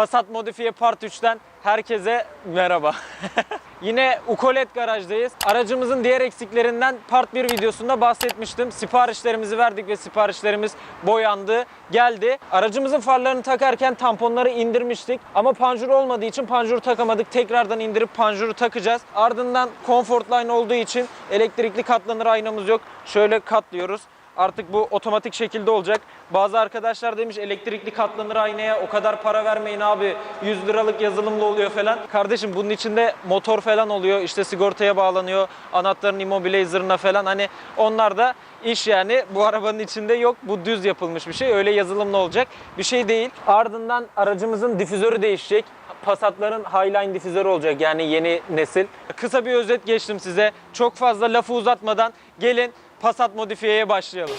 Passat Modifiye Part 3'ten herkese merhaba. Yine Ukolet garajdayız. Aracımızın diğer eksiklerinden Part 1 videosunda bahsetmiştim. Siparişlerimizi verdik ve siparişlerimiz boyandı, geldi. Aracımızın farlarını takarken tamponları indirmiştik. Ama panjur olmadığı için panjuru takamadık. Tekrardan indirip panjuru takacağız. Ardından Comfort Line olduğu için elektrikli katlanır aynamız yok. Şöyle katlıyoruz. Artık bu otomatik şekilde olacak. Bazı arkadaşlar demiş elektrikli katlanır aynaya o kadar para vermeyin abi 100 liralık yazılımlı oluyor falan. Kardeşim bunun içinde motor falan oluyor işte sigortaya bağlanıyor anahtarın immobilizer'ına falan hani onlar da iş yani bu arabanın içinde yok. Bu düz yapılmış bir şey öyle yazılımlı olacak bir şey değil. Ardından aracımızın difüzörü değişecek. Passat'ların Highline difüzörü olacak yani yeni nesil. Kısa bir özet geçtim size. Çok fazla lafı uzatmadan gelin Passat modifiyeye başlayalım.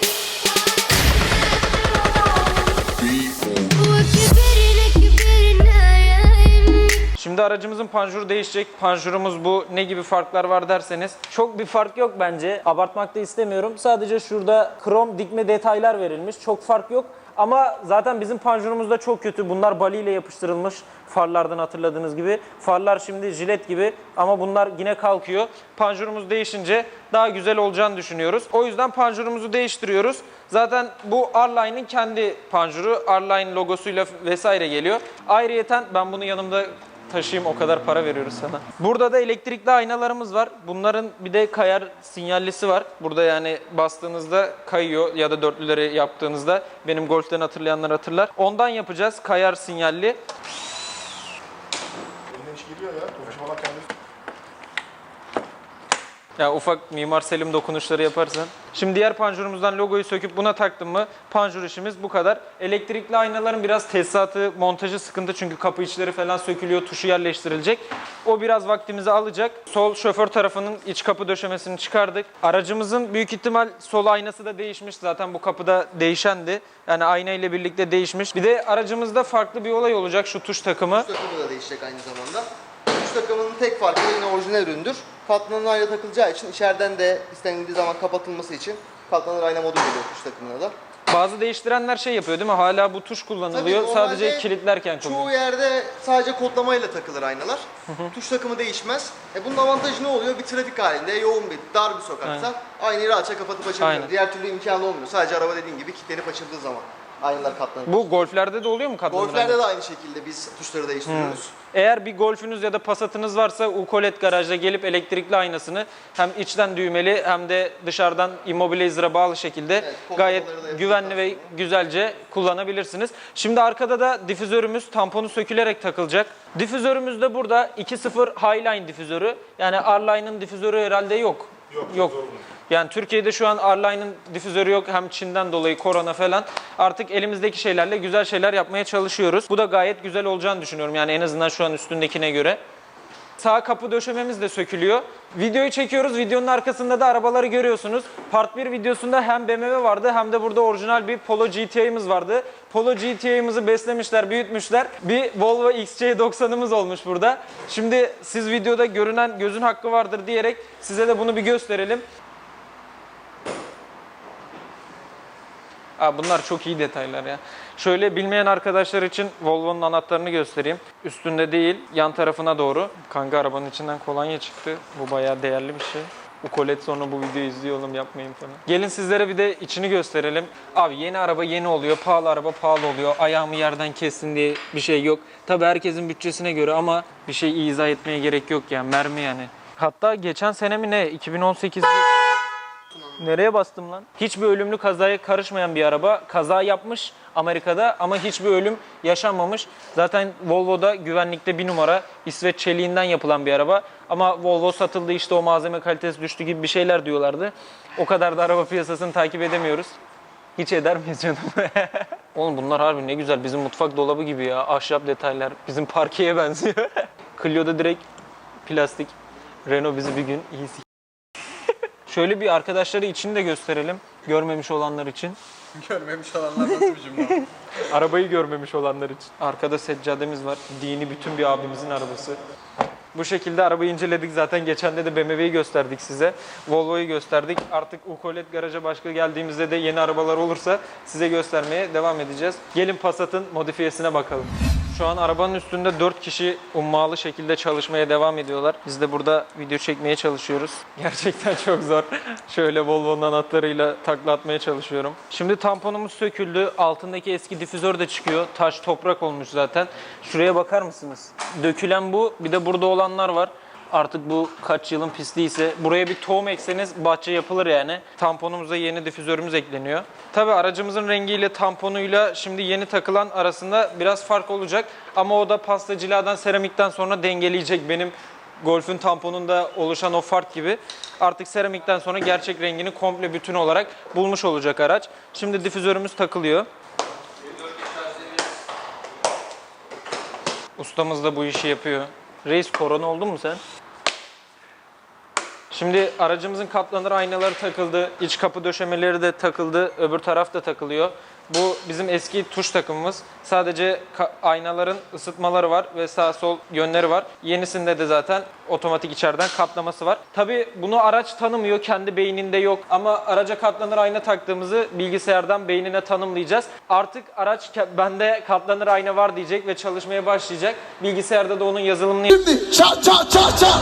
Şimdi aracımızın panjuru değişecek. Panjurumuz bu. Ne gibi farklar var derseniz. Çok bir fark yok bence. Abartmak da istemiyorum. Sadece şurada krom dikme detaylar verilmiş. Çok fark yok. Ama zaten bizim panjurumuz da çok kötü. Bunlar bali ile yapıştırılmış farlardan hatırladığınız gibi. Farlar şimdi jilet gibi ama bunlar yine kalkıyor. Panjurumuz değişince daha güzel olacağını düşünüyoruz. O yüzden panjurumuzu değiştiriyoruz. Zaten bu R-Line'in kendi panjuru. R-Line logosuyla vesaire geliyor. Ayrıyeten ben bunu yanımda taşıyayım o kadar para veriyoruz sana. Burada da elektrikli aynalarımız var. Bunların bir de kayar sinyallisi var. Burada yani bastığınızda kayıyor ya da dörtlüleri yaptığınızda benim golften hatırlayanlar hatırlar. Ondan yapacağız kayar sinyalli. Elinden iş geliyor ya. Kendisi. Ya ufak Mimar Selim dokunuşları yaparsan. Şimdi diğer panjurumuzdan logoyu söküp buna taktım mı panjur işimiz bu kadar. Elektrikli aynaların biraz tesisatı, montajı sıkıntı çünkü kapı içleri falan sökülüyor, tuşu yerleştirilecek. O biraz vaktimizi alacak. Sol şoför tarafının iç kapı döşemesini çıkardık. Aracımızın büyük ihtimal sol aynası da değişmiş. Zaten bu kapıda değişendi. Yani ayna ile birlikte değişmiş. Bir de aracımızda farklı bir olay olacak şu tuş takımı. Tuş takımı da değişecek aynı zamanda. Tuş takımının tek farkı yine orijinal üründür. Katlanır ayna takılacağı için içeriden de istenildiği zaman kapatılması için katlanır ayna modu geliyor tuş takımına da. Bazı değiştirenler şey yapıyor değil mi? Hala bu tuş kullanılıyor. Tabii Sadece kilitlerken kullanılıyor. Çoğu yerde sadece kodlamayla takılır aynalar. Tuş takımı değişmez. E bunun avantajı ne oluyor? Bir trafik halinde, yoğun bir, dar bir sokakta aynayı rahatça kapatıp açabiliyor. Aynen. Diğer türlü imkanı olmuyor. Sadece araba dediğin gibi kilitlenip açıldığı zaman aynalar katlanır. Bu golflerde de oluyor mu katlanır Golflerde de aynı şekilde biz tuşları değiştiriyoruz. Eğer bir golfünüz ya da pasatınız varsa Ukolet garajda gelip elektrikli aynasını hem içten düğmeli hem de dışarıdan immobilizer'a bağlı şekilde Evet, kol gayet da güvenli ve güzelce kullanabilirsiniz. Şimdi arkada da difüzörümüz tamponu sökülerek takılacak. Difüzörümüz de burada 2.0 Highline difüzörü. Yani R-Line'ın difüzörü herhalde yok. Yok, Yok. Yani Türkiye'de şu an R-Line'ın difüzörü yok. Hem Çin'den dolayı korona falan. Artık elimizdeki şeylerle güzel şeyler yapmaya çalışıyoruz. Bu da gayet güzel olacağını düşünüyorum. Yani en azından şu an üstündekine göre. Sağ kapı döşememiz de sökülüyor. Videoyu çekiyoruz. Videonun arkasında da arabaları görüyorsunuz. Part 1 videosunda hem BMW vardı hem de burada orijinal bir Polo GTI'miz vardı. Polo GTI'mizi beslemişler, büyütmüşler. Bir Volvo XC90'ımız olmuş burada. Şimdi siz videoda görünen gözün hakkı vardır diyerek size de bunu bir gösterelim. Aa, bunlar çok iyi detaylar ya. Şöyle bilmeyen arkadaşlar için Volvo'nun anahtarını göstereyim. Üstünde değil, yan tarafına doğru. Kanka arabanın içinden kolonya çıktı. Bu bayağı değerli bir şey. Ukolet sonra bu videoyu izliyor oğlum yapmayın falan. Gelin sizlere bir de içini gösterelim. Abi yeni araba yeni oluyor, pahalı araba pahalı oluyor. Ayağımı yerden kessin diye bir şey yok. Tabi herkesin bütçesine göre ama bir şey izah etmeye gerek yok yani mermi yani. Hatta geçen sene mi ne 2018 Nereye bastım lan? Hiçbir ölümlü kazaya karışmayan bir araba. Kaza yapmış Amerika'da ama hiçbir ölüm yaşanmamış. Zaten Volvo'da güvenlikte bir numara. İsveç çeliğinden yapılan bir araba. Ama Volvo satıldı işte o malzeme kalitesi düştü gibi bir şeyler diyorlardı. O kadar da araba piyasasını takip edemiyoruz. Hiç eder miyiz canım? Oğlum bunlar harbi ne güzel. Bizim mutfak dolabı gibi ya. Ahşap detaylar. Bizim parkeye benziyor. Clio'da direkt plastik. Renault bizi bir gün iyi Şöyle bir arkadaşları içini de gösterelim. Görmemiş olanlar için. Görmemiş olanlar nasıl bir cümle? Arabayı görmemiş olanlar için. Arkada seccademiz var. Dini bütün bir abimizin arabası. Bu şekilde arabayı inceledik. Zaten geçen de de BMW'yi gösterdik size. Volvo'yu gösterdik. Artık Ukolet garaja başka geldiğimizde de yeni arabalar olursa size göstermeye devam edeceğiz. Gelin Passat'ın modifiyesine bakalım. Şu an arabanın üstünde 4 kişi ummalı şekilde çalışmaya devam ediyorlar. Biz de burada video çekmeye çalışıyoruz. Gerçekten çok zor. Şöyle Volvo'nun anahtarıyla takla atmaya çalışıyorum. Şimdi tamponumuz söküldü. Altındaki eski difüzör de çıkıyor. Taş toprak olmuş zaten. Şuraya bakar mısınız? Dökülen bu. Bir de burada olanlar var. Artık bu kaç yılın pisliği ise buraya bir tohum ekseniz bahçe yapılır yani. Tamponumuza yeni difüzörümüz ekleniyor. Tabi aracımızın rengiyle tamponuyla şimdi yeni takılan arasında biraz fark olacak. Ama o da pasta ciladan seramikten sonra dengeleyecek benim Golf'ün tamponunda oluşan o fark gibi. Artık seramikten sonra gerçek rengini komple bütün olarak bulmuş olacak araç. Şimdi difüzörümüz takılıyor. Ustamız da bu işi yapıyor. Reis korona oldun mu sen? Şimdi aracımızın katlanır aynaları takıldı, iç kapı döşemeleri de takıldı, öbür taraf da takılıyor. Bu bizim eski tuş takımımız. Sadece aynaların ısıtmaları var ve sağ sol yönleri var. Yenisinde de zaten otomatik içeriden katlaması var. Tabi bunu araç tanımıyor, kendi beyninde yok. Ama araca katlanır ayna taktığımızı bilgisayardan beynine tanımlayacağız. Artık araç bende katlanır ayna var diyecek ve çalışmaya başlayacak. Bilgisayarda da onun yazılımını Çat çat çat çat.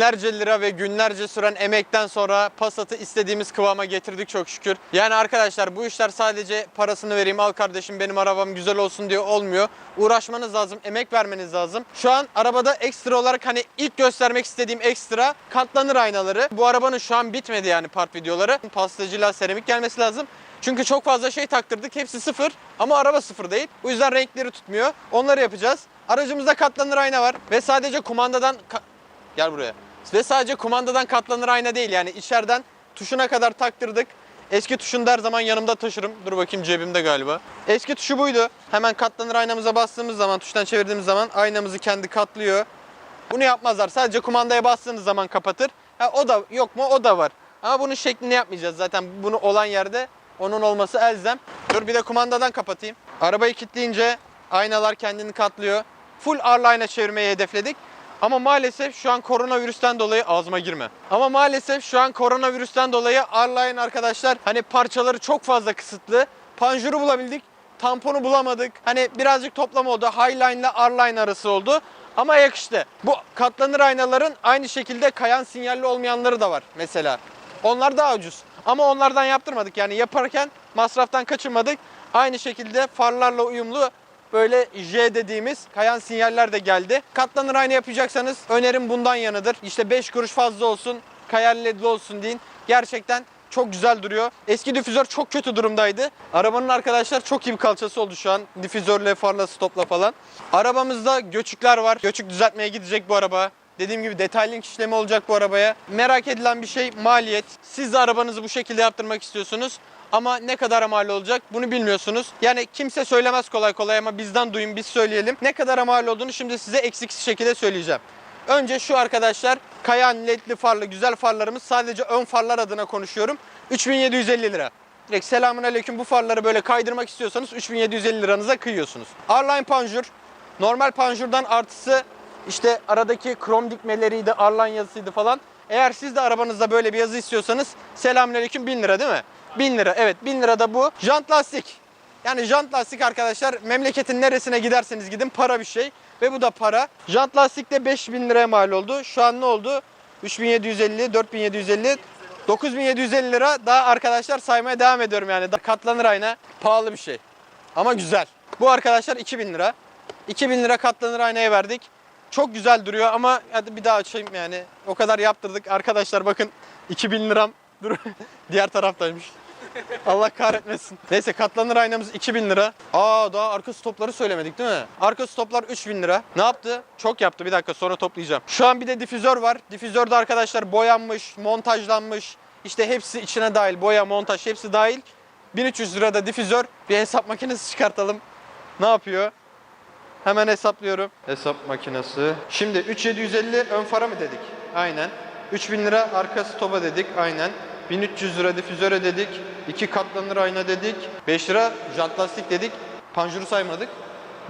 Binlerce lira ve günlerce süren emekten sonra Passat'ı istediğimiz kıvama getirdik çok şükür. Yani arkadaşlar bu işler sadece parasını vereyim al kardeşim benim arabam güzel olsun diye olmuyor. Uğraşmanız lazım, emek vermeniz lazım. Şu an arabada ekstra olarak hani ilk göstermek istediğim ekstra katlanır aynaları. Bu arabanın şu an bitmedi yani part videoları. Pastacıyla seramik gelmesi lazım. Çünkü çok fazla şey taktırdık. Hepsi sıfır ama araba sıfır değil. Bu yüzden renkleri tutmuyor. Onları yapacağız. Aracımızda katlanır ayna var ve sadece kumandadan Gel buraya. Ve sadece kumandadan katlanır ayna değil yani içeriden tuşuna kadar taktırdık. Eski tuşunu da her zaman yanımda taşırım. Dur bakayım cebimde galiba. Eski tuşu buydu. Hemen katlanır aynamıza bastığımız zaman, tuştan çevirdiğimiz zaman aynamızı kendi katlıyor. Bunu yapmazlar. Sadece kumandaya bastığınız zaman kapatır. Ha, o da yok mu? O da var. Ama bunun şeklini yapmayacağız. Zaten bunu olan yerde onun olması elzem. Dur bir de kumandadan kapatayım. Arabayı kilitleyince aynalar kendini katlıyor. Full R-Line'a çevirmeyi hedefledik. Ama maalesef şu an koronavirüsten dolayı ağzıma girme. Ama maalesef şu an koronavirüsten dolayı R-Line arkadaşlar hani parçaları çok fazla kısıtlı. Panjuru bulabildik. Tamponu bulamadık. Hani birazcık toplama oldu. Highline ile R-Line arası oldu. Ama yakıştı. Bu katlanır aynaların aynı şekilde kayan sinyalli olmayanları da var mesela. Onlar daha ucuz. Ama onlardan yaptırmadık. Yani yaparken masraftan kaçırmadık. Aynı şekilde farlarla uyumlu böyle J dediğimiz kayan sinyaller de geldi. Katlanır ayna yapacaksanız önerim bundan yanıdır. İşte 5 kuruş fazla olsun, kayan ledli olsun deyin. Gerçekten çok güzel duruyor. Eski difüzör çok kötü durumdaydı. Arabanın arkadaşlar çok iyi bir kalçası oldu şu an. Difüzörle, farla, stopla falan. Arabamızda göçükler var. Göçük düzeltmeye gidecek bu araba. Dediğim gibi detaylı link işlemi olacak bu arabaya. Merak edilen bir şey maliyet. Siz de arabanızı bu şekilde yaptırmak istiyorsunuz. Ama ne kadar mal olacak bunu bilmiyorsunuz. Yani kimse söylemez kolay kolay ama bizden duyun biz söyleyelim. Ne kadar mal olduğunu şimdi size eksiksiz şekilde söyleyeceğim. Önce şu arkadaşlar kayan ledli farlı güzel farlarımız sadece ön farlar adına konuşuyorum. 3750 lira. Direkt selamun aleyküm bu farları böyle kaydırmak istiyorsanız 3750 liranıza kıyıyorsunuz. R-Line panjur. Normal panjurdan artısı işte aradaki krom dikmeleriydi, R-Line yazısıydı falan. Eğer siz de arabanızda böyle bir yazı istiyorsanız selamünaleyküm 1000 lira değil mi? 1000 lira evet 1000 lira da bu. Jant lastik. Yani jant lastik arkadaşlar memleketin neresine giderseniz gidin para bir şey. Ve bu da para. Jant lastik de 5000 liraya mal oldu. Şu an ne oldu? 3750, 4750, 9750 lira. Daha arkadaşlar saymaya devam ediyorum yani. Katlanır ayna pahalı bir şey. Ama güzel. Bu arkadaşlar 2000 lira. 2000 lira katlanır aynaya verdik. Çok güzel duruyor ama hadi bir daha açayım yani. O kadar yaptırdık. Arkadaşlar bakın 2000 liram dur diğer taraftaymış. Allah kahretmesin. Neyse katlanır aynamız 2000 lira. Aa daha arka stopları söylemedik değil mi? Arka stoplar 3000 lira. Ne yaptı? Çok yaptı. Bir dakika sonra toplayacağım. Şu an bir de difüzör var. Difüzörde arkadaşlar boyanmış, montajlanmış. İşte hepsi içine dahil. Boya, montaj hepsi dahil. 1300 lirada difüzör. Bir hesap makinesi çıkartalım. Ne yapıyor? Hemen hesaplıyorum. Hesap makinesi. Şimdi 3750 ön fara mı dedik? Aynen. 3000 lira arka stopa dedik. Aynen. 1300 lira difüzöre dedik. 2 katlanır ayna dedik. 5 lira jant lastik dedik. Panjuru saymadık.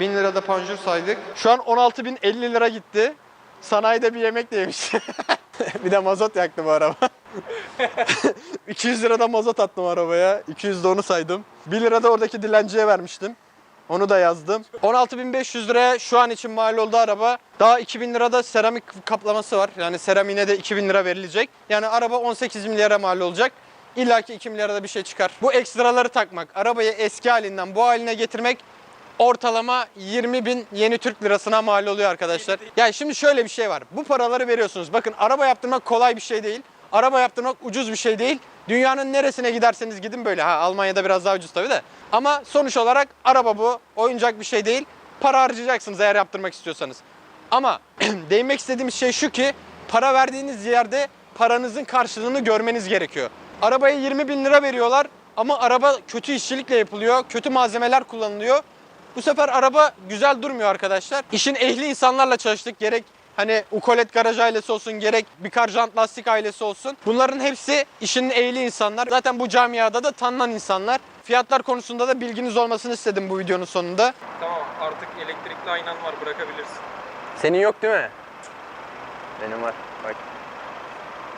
1000 lira da panjur saydık. Şu an 16.050 lira gitti. Sanayide bir yemek de yemiş. bir de mazot yaktı bu araba. 200 lira da mazot attım arabaya. 200 de onu saydım. 1 lira da oradaki dilenciye vermiştim. Onu da yazdım. 16.500 liraya şu an için mal oldu araba. Daha 2000 lirada seramik kaplaması var. Yani seramiğine de 2000 lira verilecek. Yani araba 18 milyara mal olacak. İlla ki 2 milyara da bir şey çıkar. Bu ekstraları takmak, arabayı eski halinden bu haline getirmek ortalama 20 bin yeni Türk lirasına mal oluyor arkadaşlar. Yani şimdi şöyle bir şey var. Bu paraları veriyorsunuz. Bakın araba yaptırmak kolay bir şey değil. Araba yaptırmak ucuz bir şey değil. Dünyanın neresine giderseniz gidin böyle. Ha Almanya'da biraz daha ucuz tabii de. Ama sonuç olarak araba bu. Oyuncak bir şey değil. Para harcayacaksınız eğer yaptırmak istiyorsanız. Ama değinmek istediğimiz şey şu ki para verdiğiniz yerde paranızın karşılığını görmeniz gerekiyor. Arabaya 20 bin lira veriyorlar ama araba kötü işçilikle yapılıyor, kötü malzemeler kullanılıyor. Bu sefer araba güzel durmuyor arkadaşlar. İşin ehli insanlarla çalıştık. Gerek hani Ukolet Garaj ailesi olsun, gerek Bikar Jant Lastik ailesi olsun. Bunların hepsi işin ehli insanlar. Zaten bu camiada da tanınan insanlar. Fiyatlar konusunda da bilginiz olmasını istedim bu videonun sonunda. Tamam artık elektrikli aynan var bırakabilirsin. Senin yok değil mi? Benim var. Bak.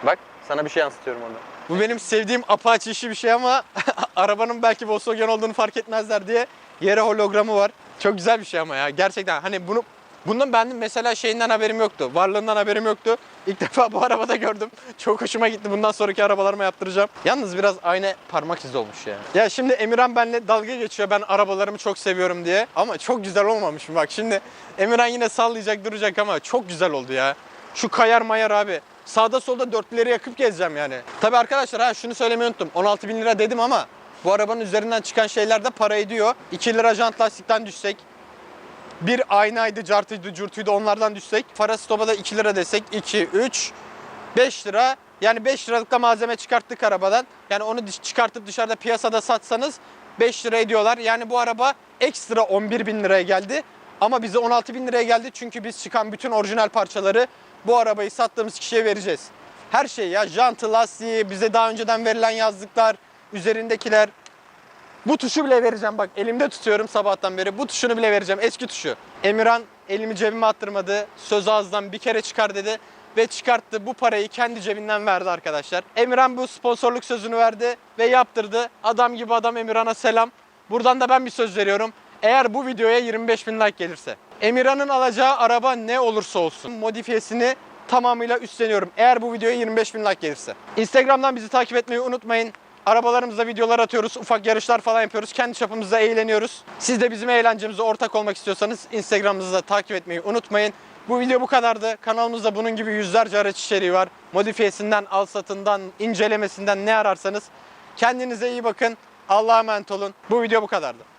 Bak sana bir şey yansıtıyorum orada. Bu benim sevdiğim Apache işi bir şey ama arabanın belki Volkswagen olduğunu fark etmezler diye yere hologramı var. Çok güzel bir şey ama ya gerçekten hani bunu bundan benim mesela şeyinden haberim yoktu. Varlığından haberim yoktu. İlk defa bu arabada gördüm. Çok hoşuma gitti. Bundan sonraki arabalarıma yaptıracağım. Yalnız biraz aynı parmak izi olmuş ya. Ya şimdi Emirhan benimle dalga geçiyor. Ben arabalarımı çok seviyorum diye. Ama çok güzel olmamış mı? Bak şimdi Emirhan yine sallayacak duracak ama çok güzel oldu ya. Şu kayar mayar abi. Sağda solda dörtleri yakıp gezeceğim yani. Tabi arkadaşlar ha şunu söylemeyi unuttum. 16 bin lira dedim ama bu arabanın üzerinden çıkan şeyler de para ediyor. 2 lira jant lastikten düşsek. Bir aynaydı, cartıydı, curtuydu onlardan düşsek. Fara stopa da 2 lira desek. 2, 3, 5 lira. Yani 5 liralık da malzeme çıkarttık arabadan. Yani onu çıkartıp dışarıda piyasada satsanız 5 lira ediyorlar. Yani bu araba ekstra 11 bin liraya geldi. Ama bize 16 bin liraya geldi çünkü biz çıkan bütün orijinal parçaları bu arabayı sattığımız kişiye vereceğiz. Her şey ya jantı, lastiği, bize daha önceden verilen yazlıklar, üzerindekiler. Bu tuşu bile vereceğim bak elimde tutuyorum sabahtan beri. Bu tuşunu bile vereceğim eski tuşu. Emirhan elimi cebime attırmadı. Söz ağızdan bir kere çıkar dedi. Ve çıkarttı bu parayı kendi cebinden verdi arkadaşlar. Emirhan bu sponsorluk sözünü verdi ve yaptırdı. Adam gibi adam Emirhan'a selam. Buradan da ben bir söz veriyorum. Eğer bu videoya 25 bin like gelirse. Emirhan'ın alacağı araba ne olursa olsun modifiyesini tamamıyla üstleniyorum. Eğer bu videoya 25 bin like gelirse. Instagram'dan bizi takip etmeyi unutmayın. Arabalarımızda videolar atıyoruz, ufak yarışlar falan yapıyoruz. Kendi çapımızda eğleniyoruz. Siz de bizim eğlencemize ortak olmak istiyorsanız Instagram'ımızı da takip etmeyi unutmayın. Bu video bu kadardı. Kanalımızda bunun gibi yüzlerce araç içeriği var. Modifiyesinden, al satından, incelemesinden ne ararsanız. Kendinize iyi bakın. Allah'a emanet olun. Bu video bu kadardı.